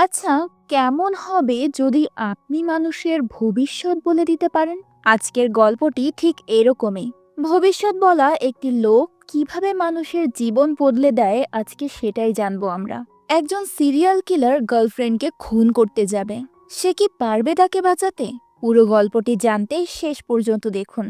আচ্ছা কেমন হবে যদি আপনি মানুষের ভবিষ্যৎ বলে দিতে পারেন? আজকের গল্পটি ঠিক এরকমই। ভবিষ্যৎ বলা একটি লোক কীভাবে মানুষের জীবন বদলে দেয় আজকে সেটাই জানব আমরা। একজন সিরিয়াল কিলার গার্লফ্রেন্ডকে খুন করতে যাবে। সে কি পারবে তাকে বাঁচাতে? পুরো গল্পটি জানতে শেষ পর্যন্ত দেখুন।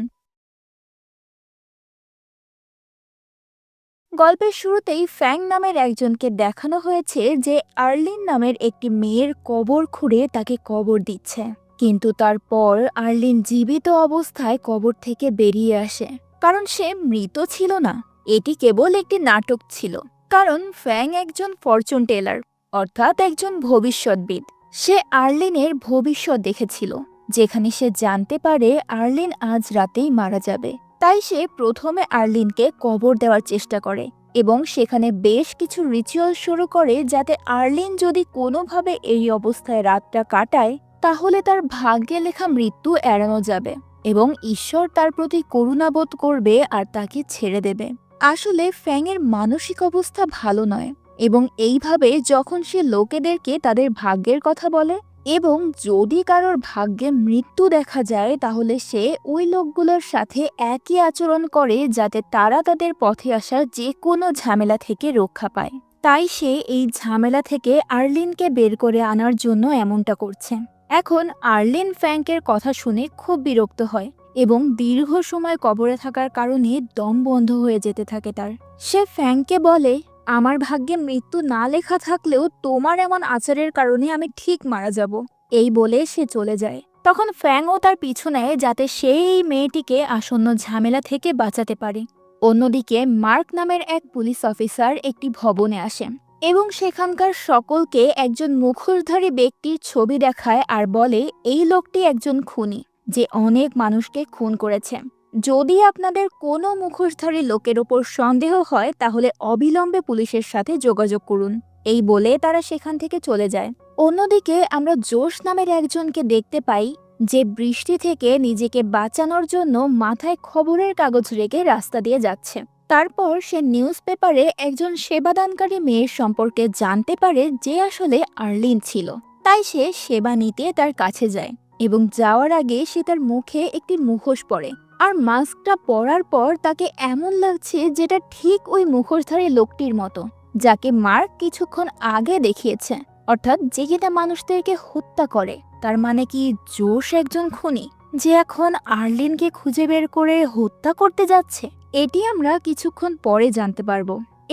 গল্পের শুরুতেই ফ্যাং নামের একজনকে দেখানো হয়েছে যে আর্লিন নামের একটি মেয়ের কবর খুঁড়ে তাকে কবর দিচ্ছে। কিন্তু তারপর আর্লিন জীবিত অবস্থায় কবর থেকে বেরিয়ে আসে। কারণ সে মৃত ছিল না, এটি কেবল একটি নাটক ছিল। কারণ ফ্যাং একজন ফরচুন টেলার অর্থাৎ একজন ভবিষ্যৎবিদ। সে আর্লিনের ভবিষ্যৎ দেখেছিল, যেখানে সে জানতে পারে আর্লিন আজ রাতেই মারা যাবে। তাই সে প্রথমে আর্লিনকে কবর দেওয়ার চেষ্টা করে এবং সেখানে বেশ কিছু রিচুয়াল শুরু করে যাতে আর্লিন যদি কোনোভাবে এই অবস্থায় রাতটা কাটায়, তাহলে তার ভাগ্যে লেখা মৃত্যু এড়ানো যাবে এবং ঈশ্বর তার প্রতি করুণাবোধ করবে আর তাকে ছেড়ে দেবে। আসলে ফ্যাংয়ের মানসিক অবস্থা ভালো নয় এবং এইভাবে যখন সে লোকেদেরকে তাদের ভাগ্যের কথা বলে এবং যদি কারোর ভাগ্যে মৃত্যু দেখা যায়, তাহলে সে ওই লোকগুলোর সাথে একই আচরণ করে যাতে তারা তাদের পথে আসা যে কোনো ঝামেলা থেকে রক্ষা পায়। তাই সে এই ঝামেলা থেকে আর্লিনকে বের করে আনার জন্য এমনটা করছে। এখন আর্লিন ফ্যাঙ্কের কথা শুনে খুব বিরক্ত হয় এবং দীর্ঘ সময় কবরে থাকার কারণে দম বন্ধ হয়ে যেতে থাকে তার। সে ফ্যাংকে বলে আমার ভাগ্যে মৃত্যু না লেখা থাকলেও তোমার এমন আচারের কারণে আমি ঠিক মারা যাব। এই বলে সে চলে যায়। তখন ফ্যাংও তার পিছু নেয় যাতে সেই মেয়েটিকে আসন্ন ঝামেলা থেকে বাঁচাতে পারে। অন্যদিকে মার্ক নামের এক পুলিশ অফিসার একটি ভবনে আসে এবং সেখানকার সকলকে একজন মুখোশধারী ব্যক্তির ছবি দেখায় আর বলে, এই লোকটি একজন খুনি, যে অনেক মানুষকে খুন করেছে। যদি আপনাদের কোনো মুখোশধারী লোকের ওপর সন্দেহ হয়, তাহলে অবিলম্বে পুলিশের সাথে যোগাযোগ করুন। এই বলে তারা সেখান থেকে চলে যায়। অন্যদিকে আমরা জোশ নামের একজনকে দেখতে পাই, যে বৃষ্টি থেকে নিজেকে বাঁচানোর জন্য মাথায় খবরের কাগজ রেখে রাস্তা দিয়ে যাচ্ছে। তারপর সে নিউজ পেপারে একজন সেবাদানকারী মেয়ের সম্পর্কে জানতে পারে যে আসলে আর্লিন ছিল। তাই সে সেবা নিতে তার কাছে যায় এবং যাওয়ার আগে সে তার মুখে একটি মুখোশ পরে। আর মাস্কটা পরার পর তাকে এমন লাগছে যেটা ঠিক ওই মুখোশধারী লোকটির মতো, যাকে মার্ক কিছুক্ষণ আগে দেখিয়েছে। অর্থাৎ যে কিনা মানুষদেরকে হত্যা করে। তার মানে কি জোশ একজন খুনি, যে এখন আর্লিনকে খুঁজে বের করে হত্যা করতে যাচ্ছে? এটি আমরা কিছুক্ষণ পরে জানতে পারব।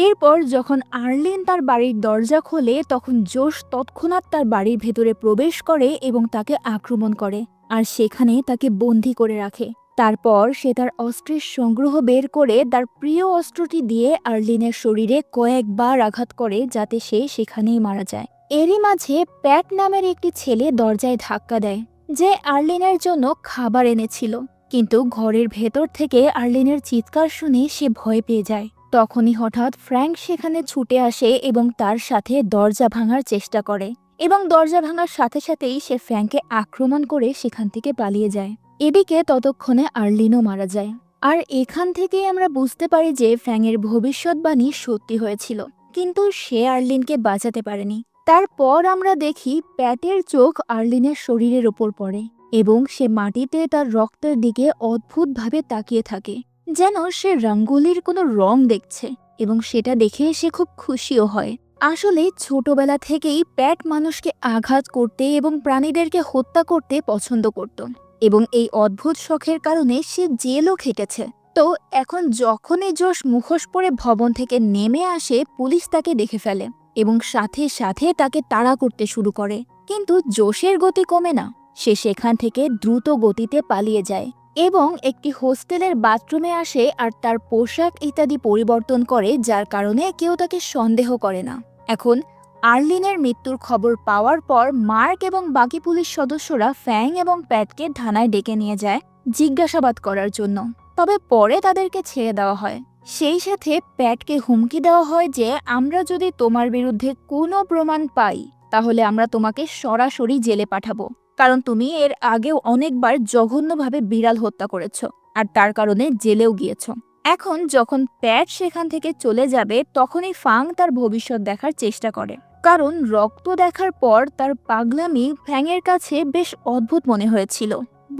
এরপর যখন আর্লিন তার বাড়ির দরজা খোলে, তখন জোশ তৎক্ষণাৎ তার বাড়ির ভেতরে প্রবেশ করে এবং তাকে আক্রমণ করে, আর সেখানে তাকে বন্দি করে রাখে। তারপর সে তার অস্ত্রের সংগ্রহ বের করে তার প্রিয় অস্ত্রটি দিয়ে আর্লিনের শরীরে কয়েকবার আঘাত করে যাতে সে সেখানেই মারা যায়। এরই মাঝে প্যাট নামের একটি ছেলে দরজায় ধাক্কা দেয়, যে আর্লিনের জন্য খাবার এনেছিল। কিন্তু ঘরের ভেতর থেকে আর্লিনের চিৎকার শুনে সে ভয় পেয়ে যায়। তখনই হঠাৎ ফ্র্যাঙ্ক সেখানে ছুটে আসে এবং তার সাথে দরজা ভাঙার চেষ্টা করে এবং দরজা ভাঙার সাথে সাথেই সে ফ্র্যাঙ্ককে আক্রমণ করে সেখান থেকে পালিয়ে যায়। এদিকে ততক্ষণে আর্লিনও মারা যায়। আর এখান থেকেই আমরা বুঝতে পারি যে ফ্যাংয়ের ভবিষ্যৎবাণী সত্যি হয়েছিল। কিন্তু সে আর্লিনকে বাঁচাতে পারেনি। তারপর আমরা দেখি প্যাটের চোখ আর্লিনের শরীরের ওপর পড়ে এবং সে মাটিতে তার রক্তের দিকে অদ্ভুতভাবে তাকিয়ে থাকে। যেন সে রঙ্গোলির কোনো রং দেখছে এবং সেটা দেখে সে খুব খুশিও হয়। আসলে ছোটবেলা থেকেই প্যাট মানুষকে আঘাত করতে এবং প্রাণীদেরকে হত্যা করতে পছন্দ করত। এবং এই অদ্ভুত শখের কারণে সে জেলও খেটেছে। তো এখন যখনই জোশ মুখোশ পরে ভবন থেকে নেমে আসে, পুলিশ তাকে দেখে ফেলে এবং সাথে সাথে তাকে তাড়া করতে শুরু করে। কিন্তু জোশের গতি কমে না। সে সেখান থেকে দ্রুত গতিতে পালিয়ে যায় এবং একটি হোস্টেলের বাথরুমে আসে আর তার পোশাক ইত্যাদি পরিবর্তন করে, যার কারণে কেউ তাকে সন্দেহ করে না। এখন আর্লিনের মৃত্যুর খবর পাওয়ার পর মার্ক এবং বাকি পুলিশ সদস্যরা ফ্যাং এবং প্যাটকে থানায় ডেকে নিয়ে যায় জিজ্ঞাসাবাদ করার জন্য। তবে পরে তাদেরকে ছেড়ে দেওয়া হয়। সেই সাথে প্যাটকে হুমকি দেওয়া হয় যে, আমরা যদি তোমার বিরুদ্ধে কোনো প্রমাণ পাই, তাহলে আমরা তোমাকে সরাসরি জেলে পাঠাবো। কারণ তুমি এর আগেও অনেকবার জঘন্যভাবে বিড়াল হত্যা করেছ আর তার কারণে জেলেও গিয়েছ। এখন যখন প্যাট সেখান থেকে চলে যাবে, তখনই ফাং তার ভবিষ্যৎ দেখার চেষ্টা করে। কারণ রক্ত দেখার পর তার পাগলামি ফ্যাংয়ের কাছে বেশ অদ্ভুত মনে হয়েছিল।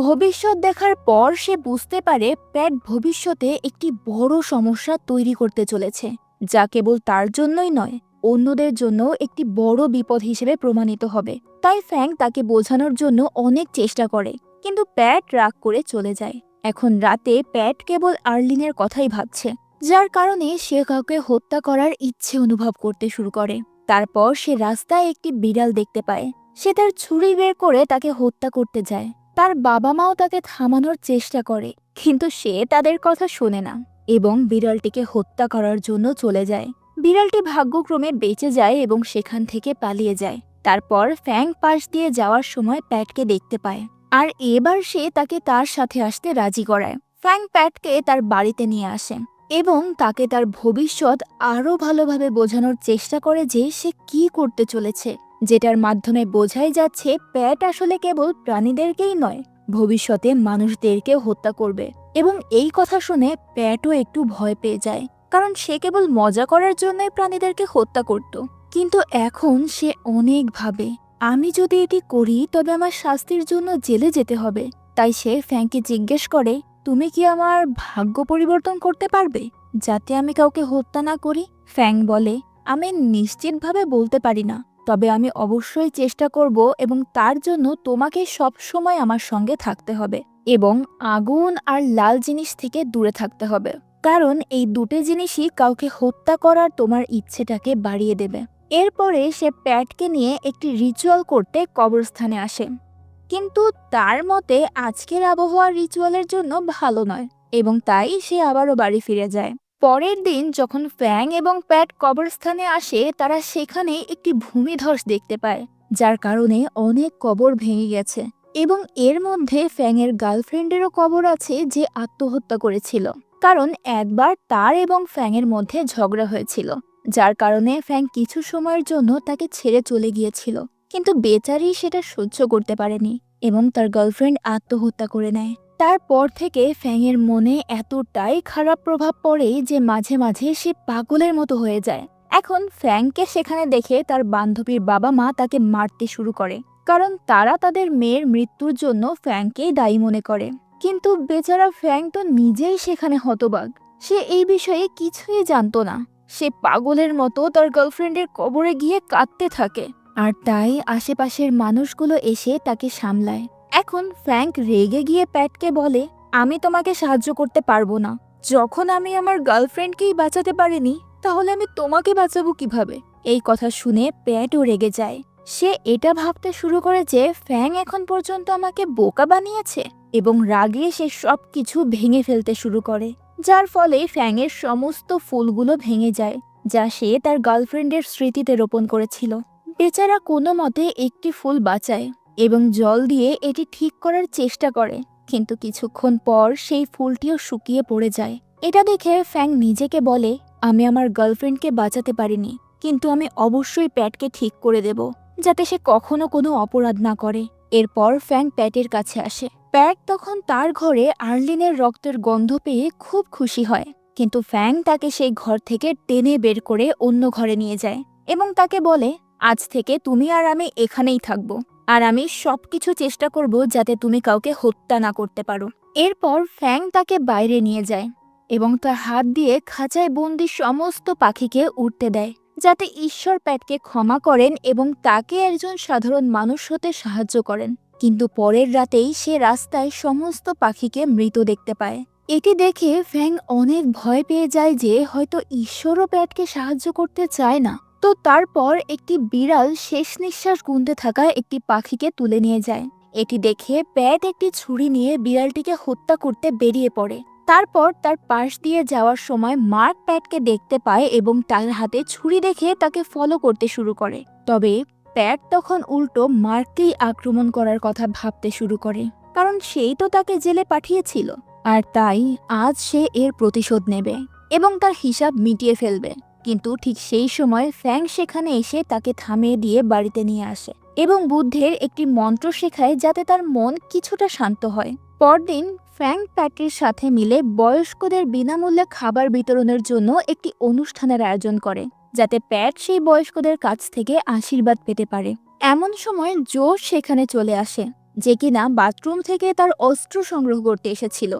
ভবিষ্যৎ দেখার পর সে বুঝতে পারে প্যাট ভবিষ্যতে একটি বড় সমস্যা তৈরি করতে চলেছে, যা কেবল তার জন্যই নয়, অন্যদের জন্য একটি বড় বিপদ হিসেবে প্রমাণিত হবে। তাই ফ্যাং তাকে বোঝানোর জন্য অনেক চেষ্টা করে, কিন্তু প্যাট রাগ করে চলে যায়। এখন রাতে প্যাট কেবল আর্লিনের কথাই ভাবছে, যার কারণে সে কাউকে হত্যা করার ইচ্ছে অনুভব করতে শুরু করে। তারপর সে রাস্তায় একটি বিড়াল দেখতে পায়। সে তার ছুরি বের করে তাকে হত্যা করতে যায়। তার বাবা মাও তাকে থামানোর চেষ্টা করে, কিন্তু সে তাদের কথা শোনে না এবং বিড়ালটিকে হত্যা করার জন্য চলে যায়। বিড়ালটি ভাগ্যক্রমে বেঁচে যায় এবং সেখান থেকে পালিয়ে যায়। তারপর ফ্যাং পাশ দিয়ে যাওয়ার সময় প্যাটকে দেখতে পায়। আর এবার সে তাকে তার সাথে আসতে রাজি করায়। ফ্যাং প্যাটকে তার বাড়িতে নিয়ে আসে। এবং তাকে তার ভবিষ্যৎ আরও ভালোভাবে বোঝানোর চেষ্টা করে যে সে কি করতে চলেছে। যেটার মাধ্যমে বোঝাই যাচ্ছে, প্যাট আসলে কেবল প্রাণীদেরকেই নয়, ভবিষ্যতে মানুষদেরকে হত্যা করবে। এবং এই কথা শুনে প্যাটও একটু ভয় পেয়ে যায়, কারণ সে কেবল মজা করার জন্যই প্রাণীদেরকে হত্যা করত। কিন্তু এখন সে অনেক ভাবে, আমি যদি এটি করি, তবে আমার শাস্তির জন্য জেলে যেতে হবে। তাই সে ফ্যাংকে জিজ্ঞেস করে তুমি কি আমার ভাগ্য পরিবর্তন করতে পারবে? যাতে আমি কাউকে হত্যা না করি? ফ্যাং বলে, আমি নিশ্চিতভাবে বলতে পারি না। তবে আমি অবশ্যই চেষ্টা করব এবং তার জন্য তোমাকে সব সময় আমার সঙ্গে থাকতে হবে এবং আগুন আর লাল জিনিস থেকে দূরে থাকতে হবে। কারণ এই দুটো জিনিসই কাউকে হত্যা করার তোমার ইচ্ছেটাকে বাড়িয়ে দেবে। এরপরে সে প্যাটকে নিয়ে একটি রিচুয়াল করতে কবরস্থানে আসে। কিন্তু তার মতে আজকের আবহাওয়া রিচুয়ালের জন্য ভালো নয় এবং তাই সে আবারও বাড়ি ফিরে যায়। পরের দিন যখন ফ্যাং এবং প্যাট কবরস্থানে আসে, তারা সেখানে একটি ভূমিধস দেখতে পায়, যার কারণে অনেক কবর ভেঙে গেছে এবং এর মধ্যে ফ্যাংয়ের গার্লফ্রেন্ডেরও কবর আছে যে আত্মহত্যা করেছিল। কারণ একবার তার এবং ফ্যাংয়ের মধ্যে ঝগড়া হয়েছিল, যার কারণে ফ্যাং কিছু সময়ের জন্য তাকে ছেড়ে চলে গিয়েছিল। কিন্তু বেচারি সেটা সহ্য করতে পারেনি এবং তার গার্লফ্রেন্ড আত্মহত্যা করে নেয়। তারপর থেকে ফ্যাংয়ের মনে এতটাই খারাপ প্রভাব পড়ে যে মাঝে মাঝে সে পাগলের মতো হয়ে যায়। এখন ফ্যাংকে সেখানে দেখে তার বান্ধবীর বাবা মা তাকে মারতে শুরু করে, কারণ তারা তাদের মেয়ের মৃত্যুর জন্য ফ্যাংকেই দায়ী মনে করে। কিন্তু বেচারা ফ্যাং তো নিজেই সেখানে হতবাগ সে এই বিষয়ে কিছুই জানতো না। সে পাগলের মতো তার গার্লফ্রেন্ডের কবরে গিয়ে কাঁদতে থাকে। আর তাই আশেপাশের মানুষগুলো এসে তাকে সামলায়। এখন ফ্র্যাঙ্ক রেগে গিয়ে প্যাটকে বলে, আমি তোমাকে সাহায্য করতে পারব না। যখন আমি আমার গার্লফ্রেন্ডকেই বাঁচাতে পারিনি, তাহলে আমি তোমাকে বাঁচাবো কীভাবে? এই কথা শুনে প্যাটও রেগে যায়। সে এটা ভাবতে শুরু করে যে ফ্যাং এখন পর্যন্ত আমাকে বোকা বানিয়েছে এবং রাগে সে সব কিছু ভেঙে ফেলতে শুরু করে, যার ফলে ফ্যাংয়ের সমস্ত ফুলগুলো ভেঙে যায়, যা সে তার গার্লফ্রেন্ডের স্মৃতিতে রোপণ করেছিল। বেচারা কোনো মতে একটি ফুল বাঁচায় এবং জল দিয়ে এটি ঠিক করার চেষ্টা করে। কিন্তু কিছুক্ষণ পর সেই ফুলটিও শুকিয়ে পড়ে যায়। এটা দেখে ফ্যাং নিজেকে বলে, আমি আমার গার্লফ্রেন্ডকে বাঁচাতে পারিনি, কিন্তু আমি অবশ্যই প্যাটকে ঠিক করে দেব, যাতে সে কখনো কোনো অপরাধ না করে। এরপর ফ্যাং প্যাটের কাছে আসে। প্যাট তখন তার ঘরে আর্লিনের রক্তের গন্ধ পেয়ে খুব খুশি হয়। কিন্তু ফ্যাং তাকে সেই ঘর থেকে টেনে বের করে অন্য ঘরে নিয়ে যায় এবং তাকে বলে আজ থেকে তুমি আর আমি এখানেই থাকব। আর আমি সবকিছু চেষ্টা করব যাতে তুমি কাউকে হত্যা না করতে পারো। এরপর ফ্যাং তাকে বাইরে নিয়ে যায় এবং তার হাত দিয়ে খাঁচায় বন্দি সমস্ত পাখিকে উঠতে দেয়, যাতে ঈশ্বর প্যাটকে ক্ষমা করেন এবং তাকে একজন সাধারণ মানুষ হতে সাহায্য করেন। কিন্তু পরের রাতেই সে রাস্তায় সমস্ত পাখিকে মৃত দেখতে পায়। এটি দেখে ফ্যাং অনেক ভয় পেয়ে যায় যে হয়তো ঈশ্বরও প্যাটকে সাহায্য করতে চায় না। তো তারপর একটি বিড়াল শেষ নিঃশ্বাস গুনতে থাকা একটি পাখিকে তুলে নিয়ে যায়। এটি দেখে প্যাট একটি ছুরি নিয়ে বিড়ালটিকে হত্যা করতে বেরিয়ে পড়ে। তারপর তার পাশ দিয়ে যাওয়ার সময় মার্ক প্যাটকে দেখতে পায় এবং তার হাতে ছুরি দেখে তাকে ফলো করতে শুরু করে। তবে প্যাট তখন উল্টো মার্ককেই আক্রমণ করার কথা ভাবতে শুরু করে, কারণ সেই তো তাকে জেলে পাঠিয়েছিল। আর তাই আজ সে এর প্রতিশোধ নেবে এবং তার হিসাব মিটিয়ে ফেলবে। কিন্তু ঠিক সেই সময় ফ্যাং সেখানে এসে তাকে থামিয়ে দিয়ে বাড়িতে নিয়ে আসে এবং বুদ্ধের একটি মন্ত্র শেখায় যাতে তার মন কিছুটা শান্ত হয়। পরদিন ফ্যাং প্যাটির সাথে মিলে বয়স্কদের বিনামূল্যে খাবার বিতরণের জন্য একটি অনুষ্ঠানের আয়োজন করে, যাতে প্যাট সেই বয়স্কদের কাছ থেকে আশীর্বাদ পেতে পারে। এমন সময় জোশ সেখানে চলে আসে, যে কিনা বাথরুম থেকে তার অস্ত্র সংগ্রহ করতে এসেছিল,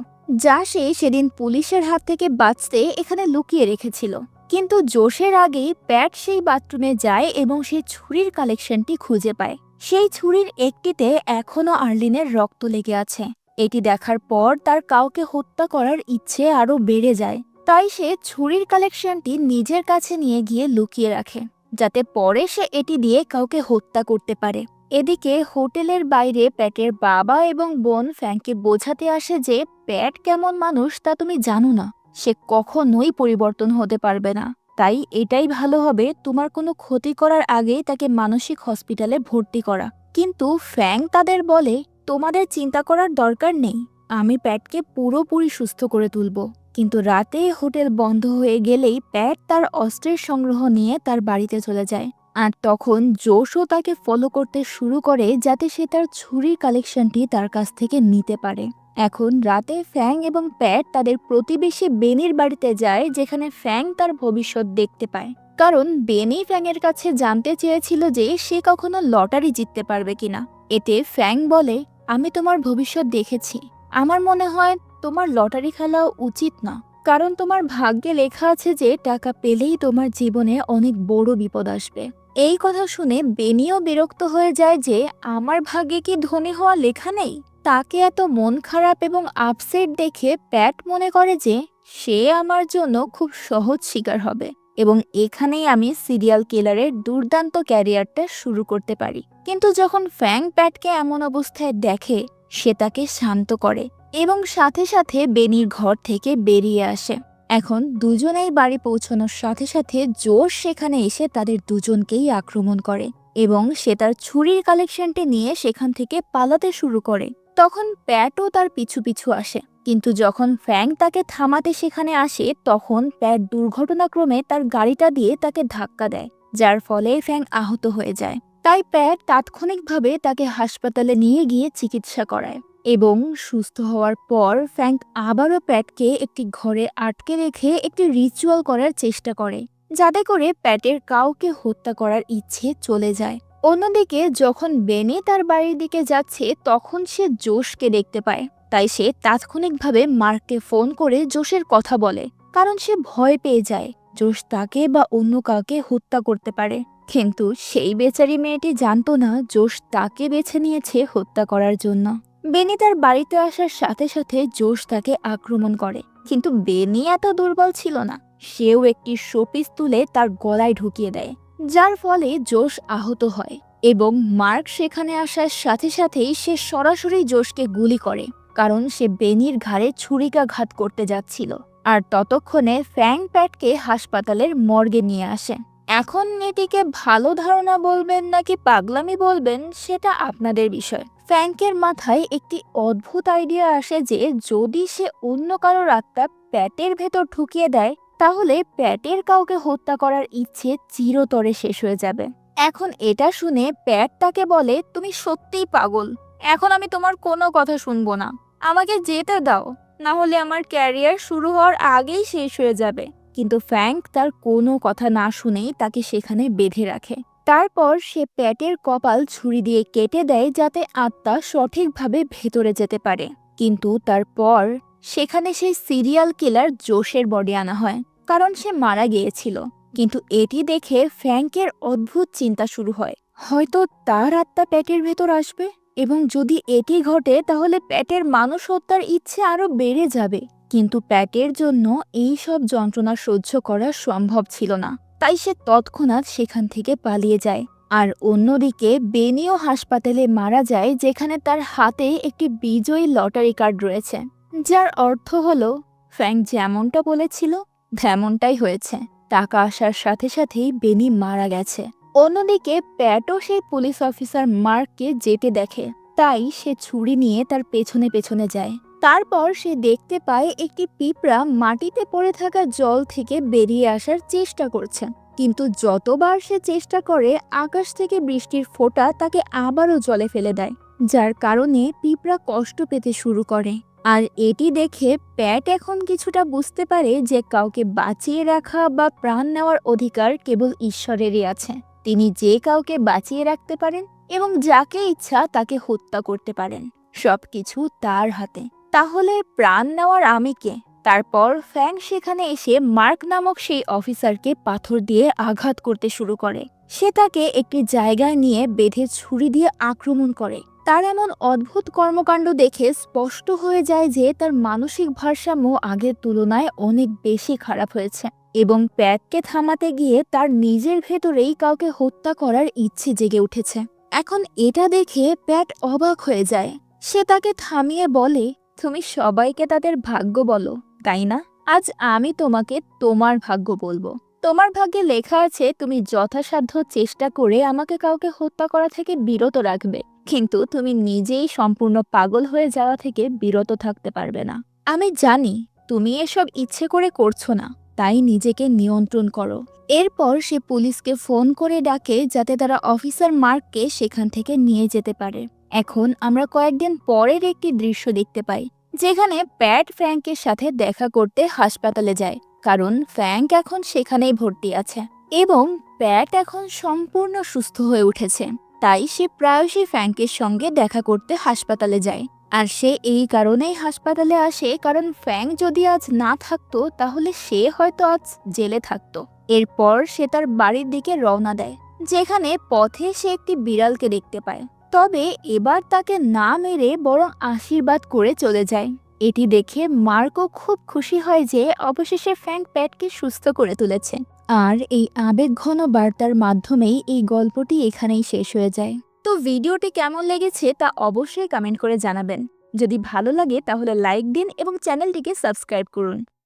যা সে সেদিন পুলিশের হাত থেকে বাঁচতে এখানে লুকিয়ে রেখেছিল। কিন্তু জোশের আগেই প্যাট সেই বাথরুমে যায় এবং সেই ছুরির কালেকশনটি খুঁজে পায়। সেই ছুরির একটিতে এখনও আর্লিনের রক্ত লেগে আছে। এটি দেখার পর তার কাউকে হত্যা করার ইচ্ছে আরও বেড়ে যায়। তাই সে ছুরির কালেকশনটি নিজের কাছে নিয়ে গিয়ে লুকিয়ে রাখে, যাতে পরে সে এটি দিয়ে কাউকে হত্যা করতে পারে। এদিকে হোটেলের বাইরে প্যাটের বাবা এবং বোন ফ্যাংকে বোঝাতে আসে যে প্যাট কেমন মানুষ তা তুমি জানো না। সে কখনোই পরিবর্তন হতে পারবে না। তাই এটাই ভালো হবে, তোমার কোনো ক্ষতি করার আগেই তাকে মানসিক হসপিটালে ভর্তি করা। কিন্তু ফ্যাং তাদের বলে, তোমাদের চিন্তা করার দরকার নেই, আমি প্যাটকে পুরোপুরি সুস্থ করে তুলব। কিন্তু রাতে হোটেল বন্ধ হয়ে গেলেই প্যাট তার অস্ত্রের সংগ্রহ নিয়ে তার বাড়িতে চলে যায়। আর তখন জোশও তাকে ফলো করতে শুরু করে, যাতে সে তার ছুরির কালেকশনটি তার কাছ থেকে নিতে পারে। এখন রাতে ফ্যাং এবং প্যাট তাদের প্রতিবেশী বেনির বাড়িতে যায়, যেখানে ফ্যাং তার ভবিষ্যৎ দেখতে পায়। কারণ বেনি ফ্যাংয়ের কাছে জানতে চেয়েছিল যে সে কখনো লটারি জিততে পারবে কিনা। এতে ফ্যাং বলে, আমি তোমার ভবিষ্যৎ দেখেছি। আমার মনে হয় তোমার লটারি খেলা উচিত না। কারণ তোমার ভাগ্যে লেখা আছে যে টাকা পেলেই তোমার জীবনে অনেক বড় বিপদ আসবে। এই কথা শুনে বেনিও বিরক্ত হয়ে যায় যে, আমার ভাগ্যে কি ধনী হওয়া লেখা নেই? তাকে এত মন খারাপ এবং আপসেট দেখে প্যাট মনে করে যে সে আমার জন্য খুব সহজ শিকার হবে এবং এখানেই আমি সিরিয়াল কিলারের দুর্দান্ত ক্যারিয়ারটা শুরু করতে পারি। কিন্তু যখন ফ্যাং প্যাটকে এমন অবস্থায় দেখে, সে তাকে শান্ত করে এবং সাথে সাথে বেনির ঘর থেকে বেরিয়ে আসে। এখন দুজনেই বাড়ি পৌঁছানোর সাথে সাথে জোশ সেখানে এসে তাদের দুজনকেই আক্রমণ করে এবং সে তার ছুরির কালেকশনটি নিয়ে সেখান থেকে পালাতে শুরু করে। তখন প্যাটও তার পিছু পিছু আসে। কিন্তু যখন ফ্যাং তাকে থামাতে সেখানে আসে, তখন প্যাট দুর্ঘটনাক্রমে তার গাড়িটা দিয়ে তাকে ধাক্কা দেয়, যার ফলে ফ্যাং আহত হয়ে যায়। তাই প্যাট তাৎক্ষণিকভাবে তাকে হাসপাতালে নিয়ে গিয়ে চিকিৎসা করায় এবং সুস্থ হওয়ার পর ফ্যাঙ্ক আবারও প্যাটকে একটি ঘরে আটকে রেখে একটি রিচুয়াল করার চেষ্টা করে, যাতে করে প্যাটের কাউকে হত্যা করার ইচ্ছে চলে যায়। অন্যদিকে যখন বেনি তার বাড়ির দিকে যাচ্ছে, তখন সে জোশকে দেখতে পায়। তাই সে তাৎক্ষণিকভাবে মার্ককে ফোন করে জোশের কথা বলে, কারণ সে ভয় পেয়ে যায়। জোশ তাকে বা অন্য কাউকে হত্যা করতে পারে। কিন্তু সেই বেচারি মেয়েটি জানতো না জোশ তাকে বেছে নিয়েছে হত্যা করার জন্য। বেনি তার বাড়িতে আসার সাথে সাথে জোশ তাকে আক্রমণ করে। কিন্তু বেনি এত দুর্বল ছিল না। সেও একটি শোপিস তুলে তার গলায় ঢুকিয়ে দেয়। যার ফলে জোশ আহত হয় এবং মার্ক সেখানে আসার সাথে সাথেই সে সরাসরি জোশকে গুলি করে, কারণ সে বেনির ঘাড়ে ছুরিকাঘাত করতে যাচ্ছিল। আর ততক্ষণে ফ্যাং প্যাটকে হাসপাতালের মর্গে নিয়ে আসে। এখন এটিকে ভালো ধারণা বলবেন নাকি পাগলামি বলবেন, সেটা আপনাদের বিষয়। ফ্যাঙ্কের মাথায় একটি অদ্ভুত আইডিয়া আসে যে যদি সে অন্য কারোর আত্মা প্যাটের ভেতর ঢুকিয়ে দেয় তাহলে প্যাটের কাউকে হত্যা করার ইচ্ছে চিরতরে শেষ হয়ে যাবে। এখন এটা শুনে প্যাট তাকে বলে, তুমি সত্যিই পাগল। এখন আমি তোমার কোনো কথা শুনব না। আমাকে যেতে দাও। না হলে আমার ক্যারিয়ার শুরু হওয়ার আগেই শেষ হয়ে যাবে। কিন্তু ফ্যাঙ্ক তার কোনো কথা না শুনেই তাকে সেখানে বেঁধে রাখে। তারপর সে প্যাটের কপাল ছুরি দিয়ে কেটে দেয় যাতে আত্মা সঠিকভাবে ভেতরে যেতে পারে। কিন্তু তারপর সেখানে সেই সিরিয়াল কিলার জোশের বডি আনা হয়, কারণ সে মারা গিয়েছিল। কিন্তু এটি দেখে ফ্যাঙ্কের অদ্ভুত চিন্তা শুরু হয়। হয়তো তার আত্মা প্যাটের ভেতর আসবে, এবং যদি এটি ঘটে, তাহলে প্যাটের মানুষ হত্যার ইচ্ছে আরও বেড়ে যাবে। কিন্তু প্যাটের জন্য এই সব যন্ত্রণা সহ্য করা সম্ভব ছিল না। তাই সে তৎক্ষণাৎ সেখান থেকে পালিয়ে যায়। আর অন্যদিকে বেনিও হাসপাতালে মারা যায়, যেখানে তার হাতে একটি বিজয়ী লটারি কার্ড রয়েছে। যার অর্থ হলো ফ্যাং যেমনটা বলেছিল, তেমনটাই হয়েছে। টাকা আসার সাথে সাথেই বেনি মারা গেছে। অন্যদিকে প্যাটও সেই পুলিশ অফিসার মার্ককে যেতে দেখে। তাই সে ছুরি নিয়ে তার পেছনে পেছনে যায়। তারপর সে দেখতে পায় একটি পিঁপড়া মাটিতে পড়ে থাকা জল থেকে বেরিয়ে আসার চেষ্টা করছে। কিন্তু যতবার সে চেষ্টা করে, আকাশ থেকে বৃষ্টির ফোঁটা তাকে আবারও জলে ফেলে দেয়, যার কারণে পিঁপড়া কষ্ট পেতে শুরু করে। আর এটি দেখে প্যাট এখন কিছুটা বুঝতে পারে যে কাউকে বাঁচিয়ে রাখা বা প্রাণ নেওয়ার অধিকার কেবল ঈশ্বরেরই আছে। তিনি যে কাউকে বাঁচিয়ে রাখতে পারেন এবং যাকে ইচ্ছা তাকে হত্যা করতে পারেন। সবকিছু তার হাতে। তাহলে প্রাণ নেওয়ার আমি কে? তারপর ফ্যাং সেখানে এসে মার্ক নামক সেই অফিসারকে পাথর দিয়ে আঘাত করতে শুরু করে। সে তাকে একটি জায়গায় নিয়ে বেঁধে ছুরি দিয়ে আক্রমণ করে। তার এমন অদ্ভুত কর্মকাণ্ড দেখে স্পষ্ট হয়ে যায় যে তার মানসিক ভারসাম্য আগের তুলনায় অনেক বেশি খারাপ হয়েছে এবং প্যাটকে থামাতে গিয়ে তার নিজের ভেতরেই কাউকে হত্যা করার ইচ্ছে জেগে উঠেছে। এখন এটা দেখে প্যাট অবাক হয়ে যায়। সে তাকে থামিয়ে বলে, তুমি সবাইকে তাদের ভাগ্য বলো, তাই না? আজ আমি তোমাকে তোমার ভাগ্য বলব। তোমার ভাগ্যে লেখা আছে, তুমি যথাসাধ্য চেষ্টা করে আমাকে কাউকে হত্যা করা থেকে বিরত রাখবে। কিন্তু তুমি নিজেই সম্পূর্ণ পাগল হয়ে যাওয়া থেকে বিরত থাকতে পারবে না। আমি জানি তুমি এসব ইচ্ছে করে করছ না, তাই নিজেকে নিয়ন্ত্রণ করো। এরপর সে পুলিশকে ফোন করে ডাকে যাতে তারা অফিসার মার্ককে সেখান থেকে নিয়ে যেতে পারে। এখন আমরা কয়েকদিন পরের একটি দৃশ্য দেখতে পাই, যেখানে প্যাট ফ্র্যাঙ্কের সাথে দেখা করতে হাসপাতালে যায়, কারণ ফ্র্যাঙ্ক এখন সেখানেই ভর্তি আছে। এবং প্যাট এখন সম্পূর্ণ সুস্থ হয়ে উঠেছে। তাই সে প্রায়শই ফ্র্যাঙ্কের সঙ্গে দেখা করতে হাসপাতালে যায়। আর সে এই কারণেই হাসপাতালে আসে, কারণ ফ্যাং যদি আজ না থাকতো, তাহলে সে হয়তো আজ জেলে থাকতো। এরপর সে তার বাড়ির দিকে রওনা দেয়, যেখানে পথে সে একটি বিড়ালকে দেখতে পায়। তবে এবার তাকে না মেরে বরং আশীর্বাদ করে চলে যায়। এটি দেখে মার্কও খুব খুশি হয় যে অবশেষে ফ্যাং প্যাটকে সুস্থ করে তুলেছে। আর এই আবেগঘন বার্তার মাধ্যমেই এই গল্পটি এখানেই শেষ হয়ে যায়। তো ভিডিওটি কেমন লেগেছে তা অবশ্যই কমেন্ট করে জানাবেন। যদি ভালো লাগে তাহলে লাইক দিন এবং চ্যানেলটিকে সাবস্ক্রাইব করুন।